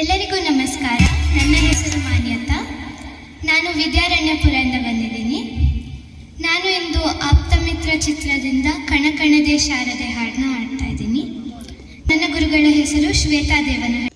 ಎಲ್ಲರಿಗೂ ನಮಸ್ಕಾರ. ನನ್ನ ಹೆಸರು ಮಾನ್ಯತಾ ನಾನು ವಿದ್ಯಾರಣ್ಯಪುರದಿಂದ ಬಂದಿದ್ದೀನಿ. ನಾನು ಇಂದು ಆಪ್ತಮಿತ್ರ ಚಿತ್ರದಿಂದ ಕಣಕಣದೆ ಶಾರದೆ ಹಾಡನ್ನ ಹಾಡ್ತಾ ಇದ್ದೀನಿ. ನನ್ನ ಗುರುಗಳ ಹೆಸರು ಶ್ವೇತಾ ದೇವನ